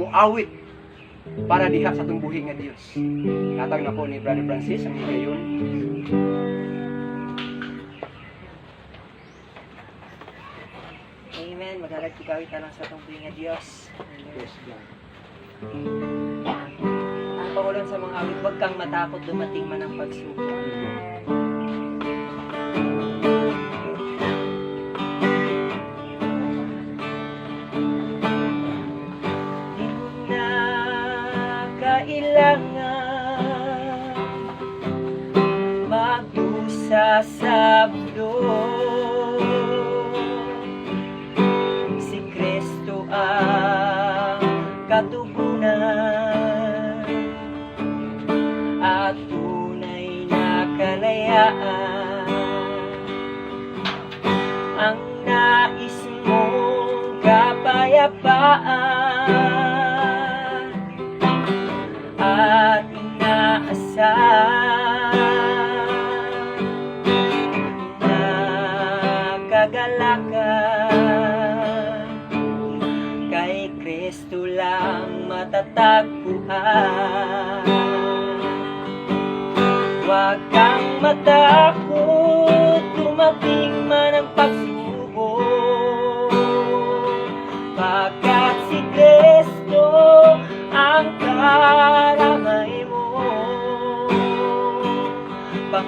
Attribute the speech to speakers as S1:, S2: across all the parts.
S1: muawit para diha sa tumbuhi nga Dios. Natag na po ni Brother Francis ang higayon.
S2: Amen. Maghalag kikawit na lang sa itong nga Diyos.
S1: Yes.
S2: Ang pangulan sa mga awit, huwag kang matakot dumating man ang pagsubok. Kailangan magdusa sa bulong Si Kristo ang katugunan. At tunay na kalayaan. Ang nais mong kapayapaan At inaasahan na kagalakan kay Kristo lang matatagpuan. Huwag kang matakot dumating man ang pagsubok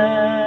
S2: love.